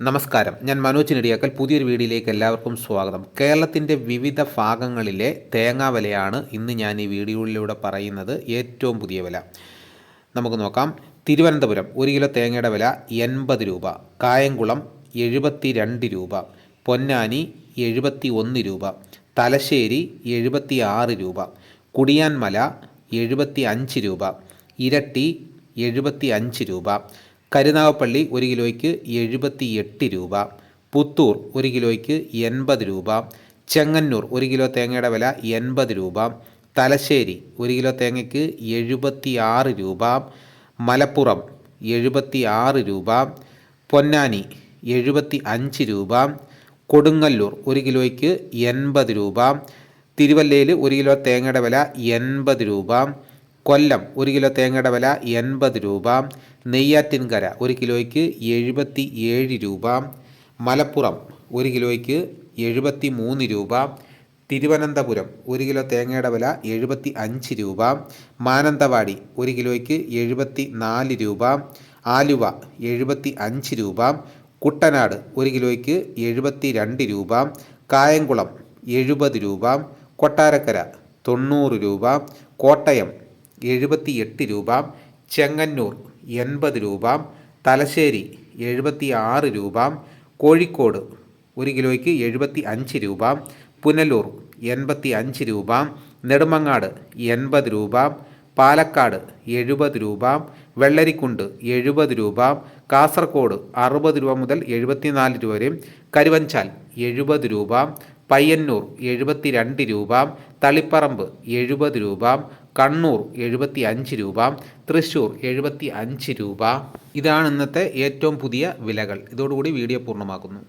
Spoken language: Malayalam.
നമസ്കാരം. ഞാൻ മനോജ് നെടിയാക്കൽ. പുതിയൊരു വീഡിയോയിലേക്ക് എല്ലാവർക്കും സ്വാഗതം. കേരളത്തിന്റെ വിവിധ ഭാഗങ്ങളിലെ തേങ്ങാ വിലയാണ് ഇന്ന് ഞാൻ ഈ വീഡിയോയിലൂടെ പറയുന്നത്. ഏറ്റവും പുതിയ വില. നമുക്ക് നോക്കാം. തിരുവനന്തപുരം ഒരു കിലോ തേങ്ങയുടെ വില എൺപത് രൂപ. കായംകുളം എഴുപത്തി രണ്ട് രൂപ. പൊന്നാനി എഴുപത്തി ഒന്ന് രൂപ. തലശ്ശേരി എഴുപത്തി ആറ് രൂപ. കുടിയാൻമല എഴുപത്തി അഞ്ച് രൂപ. ഇരട്ടി എഴുപത്തി അഞ്ച് രൂപ. കരുനാഗപ്പള്ളി ഒരു കിലോയ്ക്ക് എഴുപത്തി എട്ട് രൂപ. പുത്തൂർ ഒരു കിലോയ്ക്ക് എൺപത് രൂപ. ചെങ്ങന്നൂർ ഒരു കിലോ തേങ്ങയുടെ വില എൺപത് രൂപ. തലശ്ശേരി ഒരു കിലോ തേങ്ങയ്ക്ക് എഴുപത്തി ആറ് രൂപ. മലപ്പുറം എഴുപത്തി ആറ് രൂപ. പൊന്നാനി എഴുപത്തി അഞ്ച് രൂപ. കൊടുങ്ങല്ലൂർ ഒരു കിലോയ്ക്ക് എൺപത് രൂപ. തിരുവല്ലയിൽ ഒരു കിലോ തേങ്ങയുടെ വില എൺപത് രൂപ. കൊല്ലം ഒരു കിലോ തേങ്ങയുടെ വില എൺപത് രൂപ. നെയ്യാറ്റിൻകര ഒരു കിലോയ്ക്ക് എഴുപത്തി ഏഴ് രൂപ. മലപ്പുറം ഒരു കിലോയ്ക്ക് എഴുപത്തി മൂന്ന് രൂപ. തിരുവനന്തപുരം ഒരു കിലോ തേങ്ങയുടെ വില എഴുപത്തി അഞ്ച് രൂപ. മാനന്തവാടി ഒരു കിലോയ്ക്ക് എഴുപത്തി നാല് രൂപ. ആലുവ എഴുപത്തി അഞ്ച് രൂപ. കുട്ടനാട് ഒരു കിലോയ്ക്ക് എഴുപത്തി രണ്ട് രൂപ. കായംകുളം എഴുപത് രൂപ. കൊട്ടാരക്കര തൊണ്ണൂറ് രൂപ. കോട്ടയം എഴുപത്തി എട്ട് രൂപ ചെങ്ങന്നൂർ എൺപത് രൂപ തലശ്ശേരി എഴുപത്തി ആറ് രൂപ കോഴിക്കോട് ഒരു കിലോയ്ക്ക് എഴുപത്തി അഞ്ച് രൂപ പുനലൂർ എൺപത്തി അഞ്ച് രൂപ നെടുമങ്ങാട് എൺപത് രൂപ പാലക്കാട് എഴുപത് രൂപ വെള്ളരിക്കുണ്ട് എഴുപത് രൂപ കാസർഗോഡ് അറുപത് രൂപ മുതൽ എഴുപത്തിനാല് രൂപ വരെയും കരുവഞ്ചാൽ എഴുപത് രൂപ പയ്യന്നൂർ എഴുപത്തി രണ്ട് രൂപ തളിപ്പറമ്പ് എഴുപത് രൂപ കണ്ണൂർ എഴുപത്തി അഞ്ച് രൂപ തൃശ്ശൂർ എഴുപത്തി അഞ്ച് രൂപ. ഇതാണ് ഇന്നത്തെ ഏറ്റവും പുതിയ വിലകൾ. ഇതോടുകൂടി വീഡിയോ പൂർണമാക്കുന്നു.